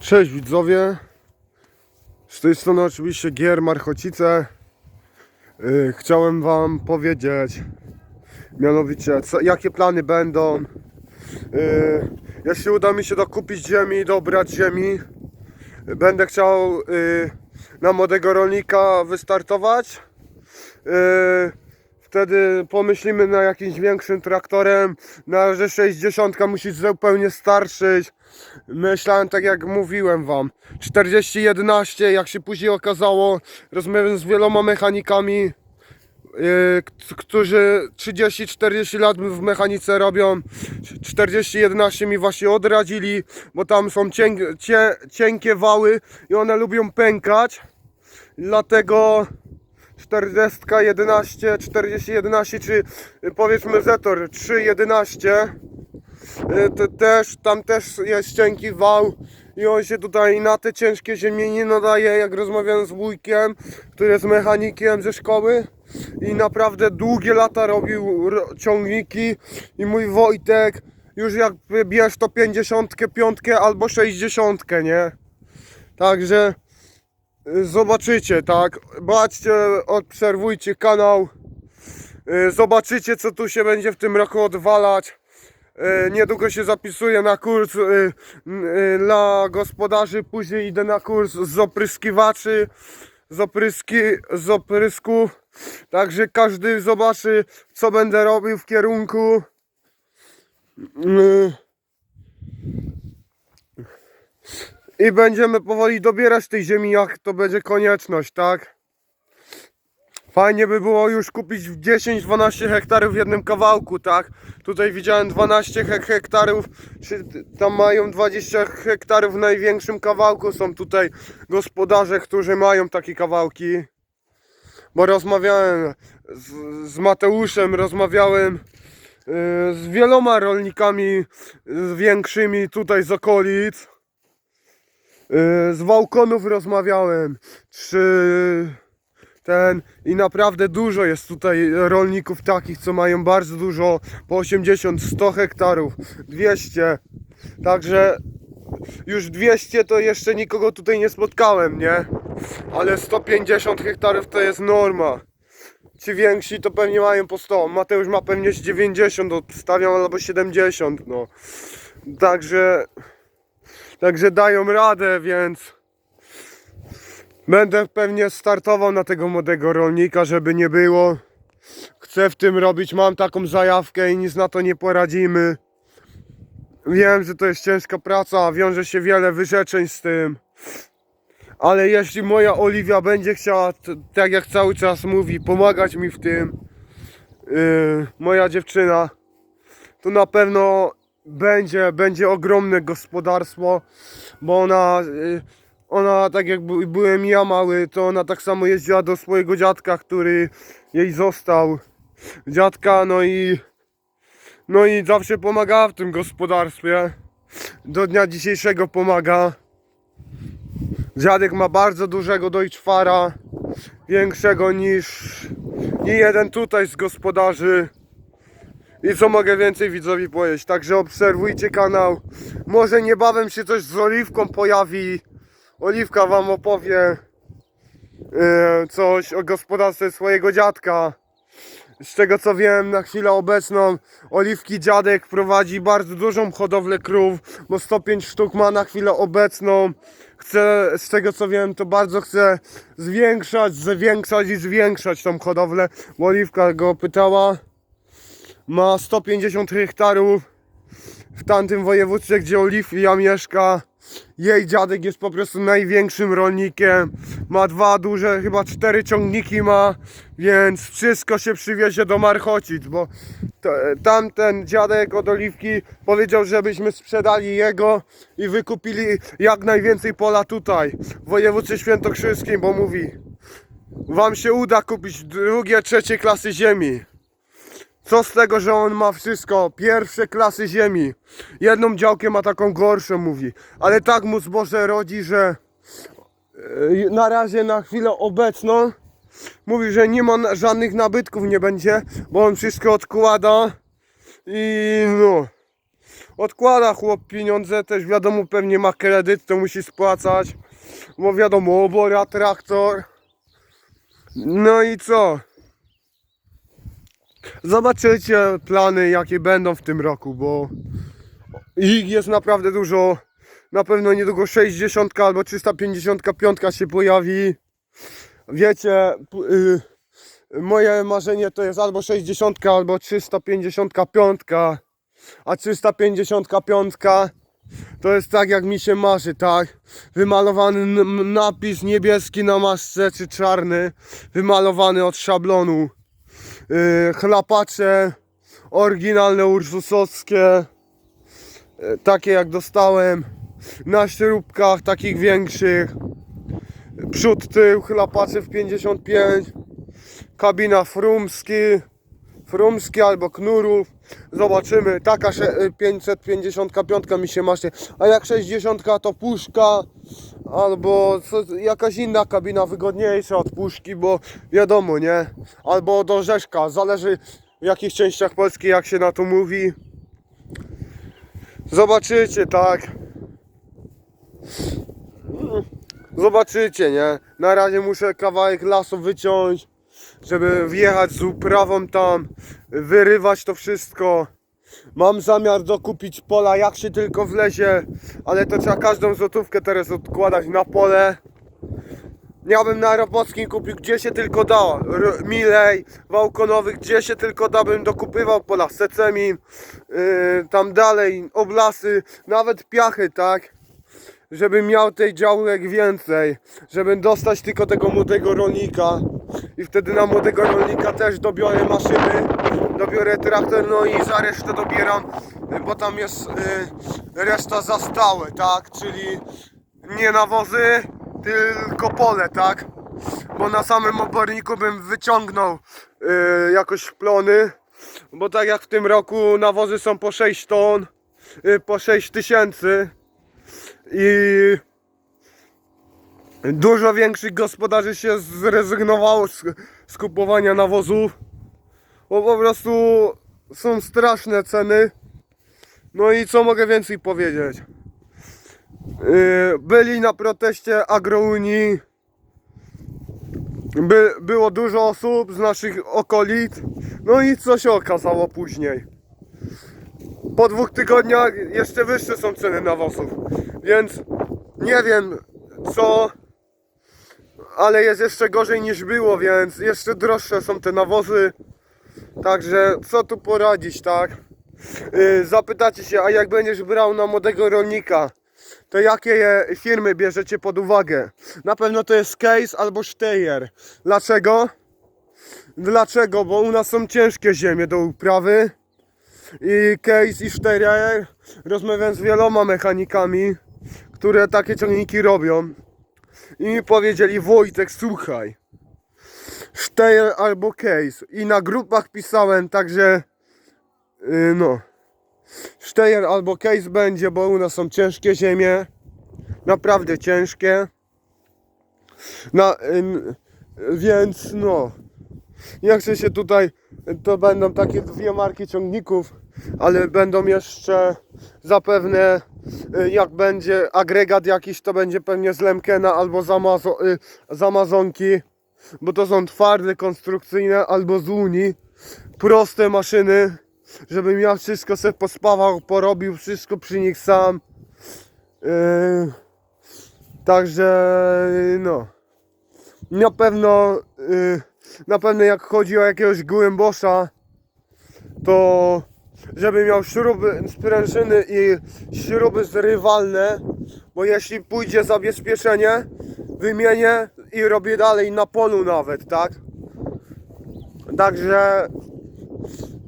Cześć widzowie. Z tej strony oczywiście Gier Marchocice. Yy, chciałem wam powiedzieć mianowicie co, jakie plany będą. Yy, jeśli uda mi się dokupić ziemi, dobrać ziemi, będę chciał yy, na młodego rolnika wystartować. Wtedy pomyślimy na jakimś większym traktorem. Na razie 60 musi zupełnie starszyć. Myślałem tak jak mówiłem wam. 4011, jak się później okazało, rozmawiałem z wieloma mechanikami, yy, którzy 30-40 lat w mechanice robią. 4011 mi właśnie odradzili, bo tam są cienk, cie, cienkie wały i one lubią pękać. Dlatego 40, 11, 40, 11 czy powiedzmy Zetor 3, 11 y, to też, tam też jest cienki wał i on się tutaj na te ciężkie ziemie nie nadaje jak rozmawiałem z wujkiem, który jest mechanikiem ze szkoły i naprawdę długie lata robił ro- ciągniki i mój Wojtek już jak bierz to 55 albo 60 nie także Y, Zobaczycie, tak? Baczcie, obserwujcie kanał. Y, Zobaczycie, co tu się będzie w tym roku odwalać. Y, Niedługo się zapisuję na kurs y, y, dla gospodarzy. Później idę na kurs z opryskiwaczy, z, opryski, z oprysków. Także każdy zobaczy, co będę robił w kierunku. I będziemy powoli dobierać tej ziemi, jak to będzie konieczność, tak? Fajnie by było już kupić 10-12 hektarów w jednym kawałku, tak? Tutaj widziałem 12 hek- hektarów, czy tam mają 20 hektarów w największym kawałku. Są tutaj gospodarze, którzy mają takie kawałki. Bo rozmawiałem z, z Mateuszem, rozmawiałem yy, z wieloma rolnikami większymi tutaj z okolic. Yy, z Wałkonów rozmawiałem, czy ten i naprawdę dużo jest tutaj rolników takich, co mają bardzo dużo, po 80, 100 hektarów, 200, także już 200 to jeszcze nikogo tutaj nie spotkałem, nie? Ale 150 hektarów to jest norma. Ci więksi to pewnie mają po 100, Mateusz ma pewnie z 90 odstawiam albo 70, no. Także Także dają radę, więc będę pewnie startował na tego młodego rolnika, żeby nie było. Chcę w tym robić, mam taką zajawkę i nic na to nie poradzimy. Wiem, że to jest ciężka praca, wiąże się wiele wyrzeczeń z tym. Ale jeśli moja Oliwia będzie chciała, tak jak cały czas mówi, pomagać mi w tym, yy, moja dziewczyna, to na pewno będzie, będzie ogromne gospodarstwo, bo ona, y, ona tak jak by- byłem ja mały, to ona tak samo jeździła do swojego dziadka, który jej został. Dziadka, no i no i zawsze pomagała w tym gospodarstwie. Do dnia dzisiejszego pomaga. Dziadek ma bardzo dużego dojczwara, większego niż nie jeden tutaj z gospodarzy. I co mogę więcej widzowi powiedzieć, także obserwujcie kanał. Może niebawem się coś z Oliwką pojawi. Oliwka wam opowie e, coś o gospodarstwie swojego dziadka. Z tego co wiem na chwilę obecną Oliwki dziadek prowadzi bardzo dużą hodowlę krów, bo 105 sztuk ma na chwilę obecną. Chce, z tego co wiem, to bardzo chce zwiększać, zwiększać i zwiększać tą hodowlę, bo Oliwka go pytała ma 150 hektarów w tamtym województwie, gdzie Oliwia mieszka. Jej dziadek jest po prostu największym rolnikiem. Ma dwa duże, chyba cztery ciągniki ma, więc wszystko się przywiezie do Marchocic, bo tamten dziadek od Oliwki powiedział, żebyśmy sprzedali jego i wykupili jak najwięcej pola tutaj, w województwie świętokrzyskim, bo mówi Wam się uda kupić drugie, trzecie klasy ziemi. Co z tego, że on ma wszystko, pierwsze klasy ziemi. Jedną działkę ma taką gorszą, mówi. Ale tak mu zboże rodzi, że e, na razie na chwilę obecną mówi, że nie ma żadnych nabytków nie będzie, bo on wszystko odkłada i no. odkłada chłop pieniądze, też wiadomo pewnie ma kredyt, to musi spłacać, bo wiadomo, obora, traktor. No i co? Zobaczycie plany jakie będą w tym roku, bo ich jest naprawdę dużo. Na pewno niedługo 60 albo 355 się pojawi. Wiecie, p- y, moje marzenie to jest albo 60 albo 355. A 355 to jest tak jak mi się marzy, tak? Wymalowany napis niebieski na masce czy czarny, wymalowany od szablonu. Yy, chlapacze oryginalne ursusowskie, yy, takie jak dostałem na śrubkach takich większych. Przód, tył, chlapacze w 55, kabina frumski, frumski albo knurów. Zobaczymy, taka sze- y, 555 mi się marzy, a jak 60 to puszka albo co, jakaś inna kabina wygodniejsza od puszki, bo wiadomo, nie? Albo od orzeszka, zależy w jakich częściach Polski jak się na to mówi. Zobaczycie, tak. Zobaczycie, nie? Na razie muszę kawałek lasu wyciąć, żeby wjechać z uprawą tam, wyrywać to wszystko. Mam zamiar dokupić pola jak się tylko wlezie, ale to trzeba każdą złotówkę teraz odkładać na pole. Ja bym na Robockim kupił gdzie się tylko da, R- Milej, Wałkonowy, gdzie się tylko da bym dokupywał pola, Secemin, yy, tam dalej, Oblasy, nawet Piachy, tak? Żebym miał tej działek więcej, żebym dostać tylko tego młodego rolnika i wtedy na młodego rolnika też dobiorę maszyny, dobiorę traktor, no i za resztę dobieram, bo tam jest y, reszta za stałe, tak? Czyli nie nawozy, tylko pole, tak? Bo na samym oborniku bym wyciągnął y, jakoś plony, bo tak jak w tym roku nawozy są po 6 ton, y, po 6 tysięcy i dużo większych gospodarzy się zrezygnowało z, z kupowania nawozów, bo po prostu są straszne ceny. No i co mogę więcej powiedzieć? Yy, byli na proteście Agrounii. By, było dużo osób z naszych okolic. No i co się okazało później? Po dwóch tygodniach jeszcze wyższe są ceny nawozów. Więc nie wiem co, ale jest jeszcze gorzej niż było, więc jeszcze droższe są te nawozy. Także co tu poradzić, tak? Yy, zapytacie się, a jak będziesz brał na młodego rolnika, to jakie firmy bierzecie pod uwagę? Na pewno to jest Case albo Steyr. Dlaczego? Dlaczego? Bo u nas są ciężkie ziemie do uprawy i Case i Steyr. Rozmawiałem z wieloma mechanikami, które takie ciągniki robią i mi powiedzieli Wojtek, słuchaj, Steyr albo Case. I na grupach pisałem, także yy, no. Steyr albo Case będzie, bo u nas są ciężkie ziemie, naprawdę ciężkie, na, ym, więc no, nie chcę się tutaj, to będą takie dwie marki ciągników, ale będą jeszcze zapewne, y, jak będzie agregat jakiś, to będzie pewnie z Lemkena albo z, Amazo, y, z Amazonki, bo to są twarde, konstrukcyjne, albo z Unii, proste maszyny, żebym ja wszystko sobie pospawał, porobił wszystko przy nich sam. Yy, także no. Na pewno yy, na pewno jak chodzi o jakiegoś głębosza, to żeby miał śruby, sprężyny i śruby zrywalne, bo jeśli pójdzie zabezpieczenie, wymienię i robię dalej na polu nawet, tak? Także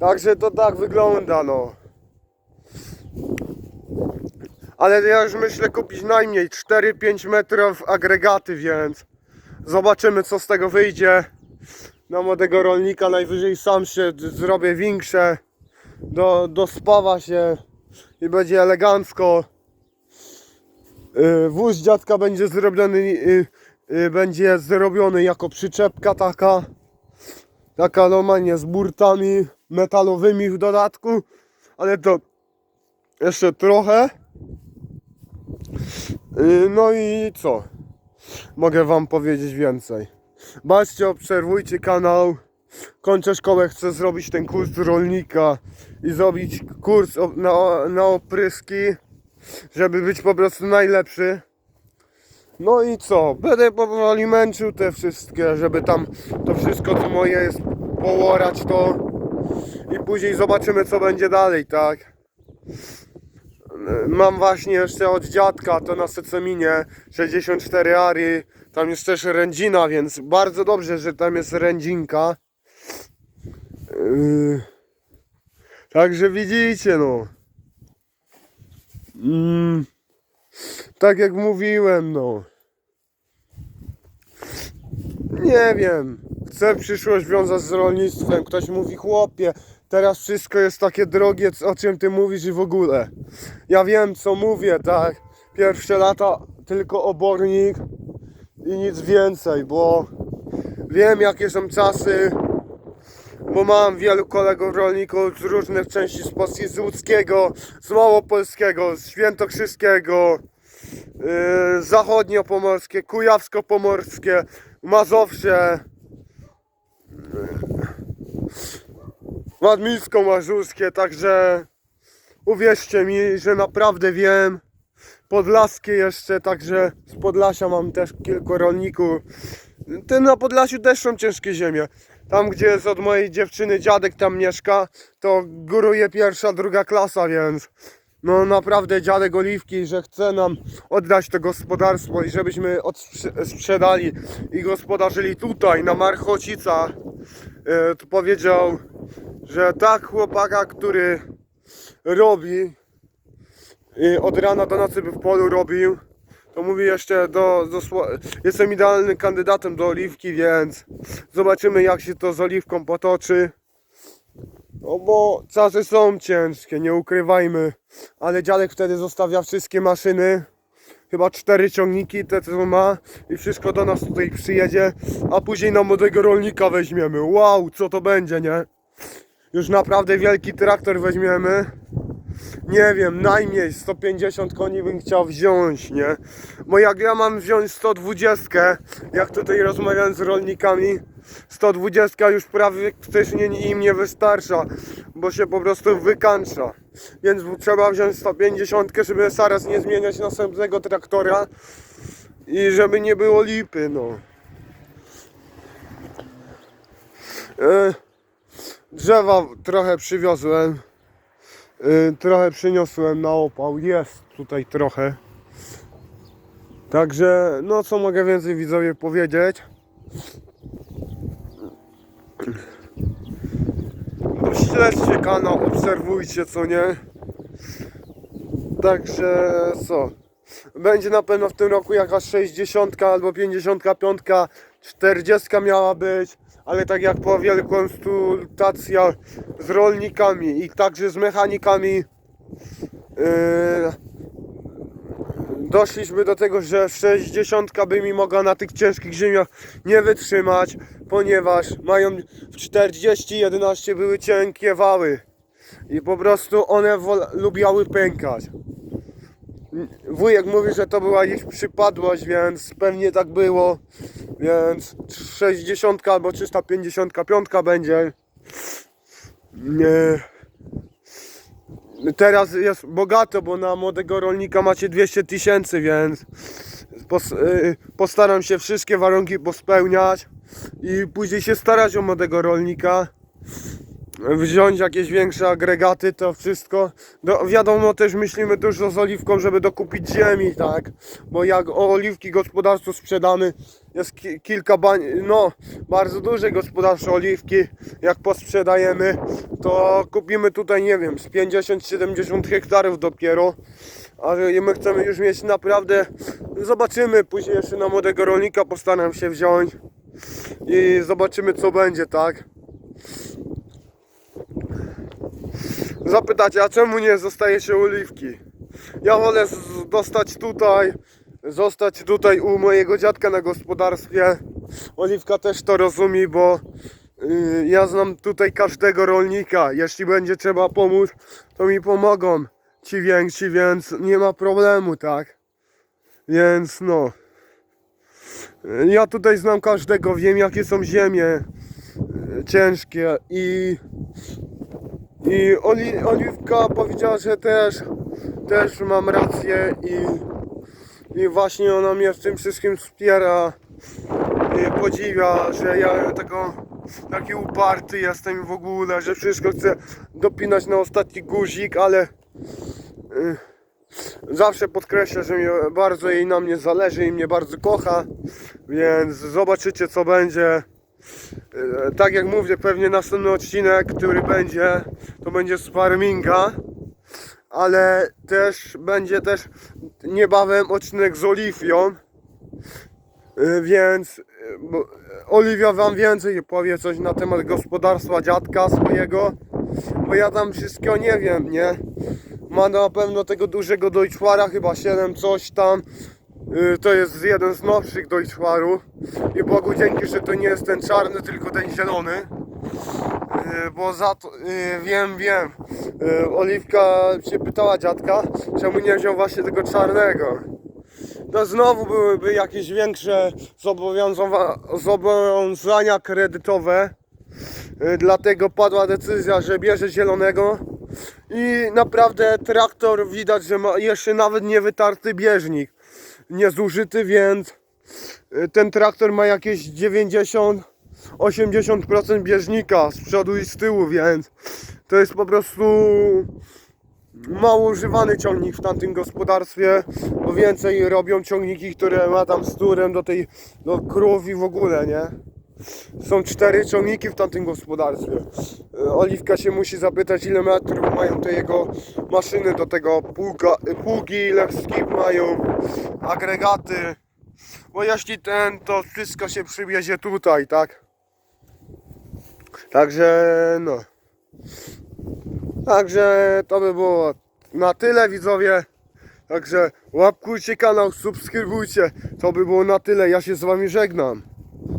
Także to tak wygląda, no. Ale ja już myślę kupić najmniej 4-5 metrów agregaty, więc zobaczymy co z tego wyjdzie. Na młodego rolnika najwyżej sam się zrobię większe. Do, dospawa się i będzie elegancko. Yy, Wóz dziadka będzie zrobiony, yy, yy, będzie zrobiony jako przyczepka taka. Taka normalnie z burtami metalowymi w dodatku, ale to Jeszcze trochę. No i co? Mogę wam powiedzieć więcej. Baczcie, obserwujcie kanał. Kończę szkołę, chcę zrobić ten kurs rolnika i zrobić kurs na, na opryski, żeby być po prostu najlepszy. No i co? Będę powoli męczył te wszystkie, żeby tam to wszystko co moje jest połorać to i później zobaczymy co będzie dalej, tak? Mam właśnie jeszcze od dziadka to na Seceminie 64 Ary, tam jest też rędzina, więc bardzo dobrze, że tam jest rędzinka. Yy, Także widzicie no. Mm, tak jak mówiłem no. Nie wiem. Chcę przyszłość wiązać z rolnictwem. Ktoś mówi, chłopie, teraz wszystko jest takie drogie, o czym ty mówisz i w ogóle. Ja wiem, co mówię, tak. Pierwsze lata tylko obornik i nic więcej, bo wiem, jakie są czasy. Bo mam wielu kolegów rolników z różnych części z Polski, z Łódzkiego, z Małopolskiego, z Świętokrzyskiego, yy, zachodniopomorskie, kujawsko-pomorskie, Mazowsze, Wadmińsko-Mazurskie, także uwierzcie mi, że naprawdę wiem. Podlaskie jeszcze, także z Podlasia mam też kilku rolników. Ten na Podlasiu też są ciężkie ziemie. Tam, gdzie jest od mojej dziewczyny dziadek tam mieszka, to góruje pierwsza, druga klasa, więc no naprawdę dziadek Oliwki, że chce nam oddać to gospodarstwo i żebyśmy sprzedali i gospodarzyli tutaj, na Marchocicach. E, to powiedział, że tak chłopaka, który robi od rana do nocy by w polu robił. To mówi jeszcze do, do jestem idealnym kandydatem do oliwki, więc zobaczymy jak się to z oliwką potoczy. No bo czasy są ciężkie, nie ukrywajmy. Ale dziadek wtedy zostawia wszystkie maszyny. Chyba cztery ciągniki, te co ma i wszystko do nas tutaj przyjedzie, a później na młodego rolnika weźmiemy. Wow, co to będzie, nie? Już naprawdę wielki traktor weźmiemy. Nie wiem, najmniej 150 koni bym chciał wziąć, nie? Bo jak ja mam wziąć 120, jak tutaj rozmawiałem z rolnikami, 120 już prawie praktycznie im nie wystarcza, bo się po prostu wykańcza. Więc trzeba wziąć 150, żeby zaraz nie zmieniać następnego traktora i żeby nie było lipy, no. E, drzewa trochę przywiozłem. Y, trochę przyniosłem na opał, jest tutaj trochę. Także, no co mogę więcej widzowie powiedzieć? No, śledźcie kanał, obserwujcie co nie. Także co? Będzie na pewno w tym roku jakaś 60 albo 55, 40 miała być, ale tak jak po wielu konsultacja z rolnikami i także z mechanikami yy, doszliśmy do tego, że 60 by mi mogła na tych ciężkich ziemiach nie wytrzymać, ponieważ mają w 40 11 były cienkie wały i po prostu one lubiały pękać. Wujek mówi, że to była ich przypadłość, więc pewnie tak było. Więc 60 albo 355 będzie. Nie. Teraz jest bogato, bo na młodego rolnika macie 200 tysięcy, więc y, postaram się wszystkie warunki pospełniać i później się starać o młodego rolnika wziąć jakieś większe agregaty, to wszystko. Wiadomo, też myślimy dużo z oliwką, żeby dokupić ziemi, tak? Bo jak oliwki gospodarstwo sprzedamy, jest ki kilka bań, no, bardzo duże gospodarstwo oliwki, jak posprzedajemy, to kupimy tutaj, nie wiem, z 50-70 hektarów dopiero. A my chcemy już mieć naprawdę, zobaczymy, później jeszcze na młodego rolnika postaram się wziąć i zobaczymy co będzie, tak? Zapytacie, a czemu nie zostaje się oliwki? Ja wolę dostać tutaj, zostać tutaj u mojego dziadka na gospodarstwie. Oliwka też to rozumie, bo y, ja znam tutaj każdego rolnika. Jeśli będzie trzeba pomóc, to mi pomogą. ci więksi, więc nie ma problemu, tak? Więc no. Ja tutaj znam każdego, wiem jakie są ziemie e, ciężkie i i Oli, Oliwka powiedziała, że też też mam rację i i właśnie ona mnie w tym wszystkim wspiera i podziwia, że ja tego taki uparty jestem w ogóle, że wszystko chcę dopinać na ostatni guzik, ale y, zawsze podkreśla, że mnie, bardzo jej na mnie zależy i mnie bardzo kocha, więc zobaczycie co będzie. Y, Tak jak mówię, pewnie następny odcinek, który będzie, to będzie z farminga, ale też będzie też niebawem odcinek z Oliwią. Y, Więc bo- Oliwia wam więcej powie coś na temat gospodarstwa dziadka swojego, bo ja tam wszystkiego nie wiem, nie? Ma na pewno tego dużego Deutschwara, chyba 7 coś tam. Y, To jest jeden z nowszych Deutschwarów. I Bogu dzięki, że to nie jest ten czarny, tylko ten zielony. Y, Bo za to, y, wiem, wiem. Oliwka się pytała dziadka, czemu nie wziął właśnie tego czarnego to znowu byłyby jakieś większe zobowiązania kredytowe. Dlatego padła decyzja, że bierze zielonego. I naprawdę traktor widać, że ma jeszcze nawet nie wytarty bieżnik. Niezużyty, więc y, ten traktor ma jakieś 90-80% bieżnika z przodu i z tyłu, więc to jest po prostu mało używany ciągnik w tamtym gospodarstwie, bo więcej robią ciągniki, które ma tam z turem do tej, do krów i w ogóle, nie? Są cztery ciągniki w tamtym gospodarstwie. E, Oliwka się musi zapytać, ile metrów mają te jego maszyny do tego pługa, e, pługi, ile skip mają, agregaty. Bo jeśli ten, to wszystko się przywiezie tutaj, tak? Także, no. Także to by było na tyle widzowie. Także łapkujcie kanał, subskrybujcie. To by było na tyle. Ja się z wami żegnam.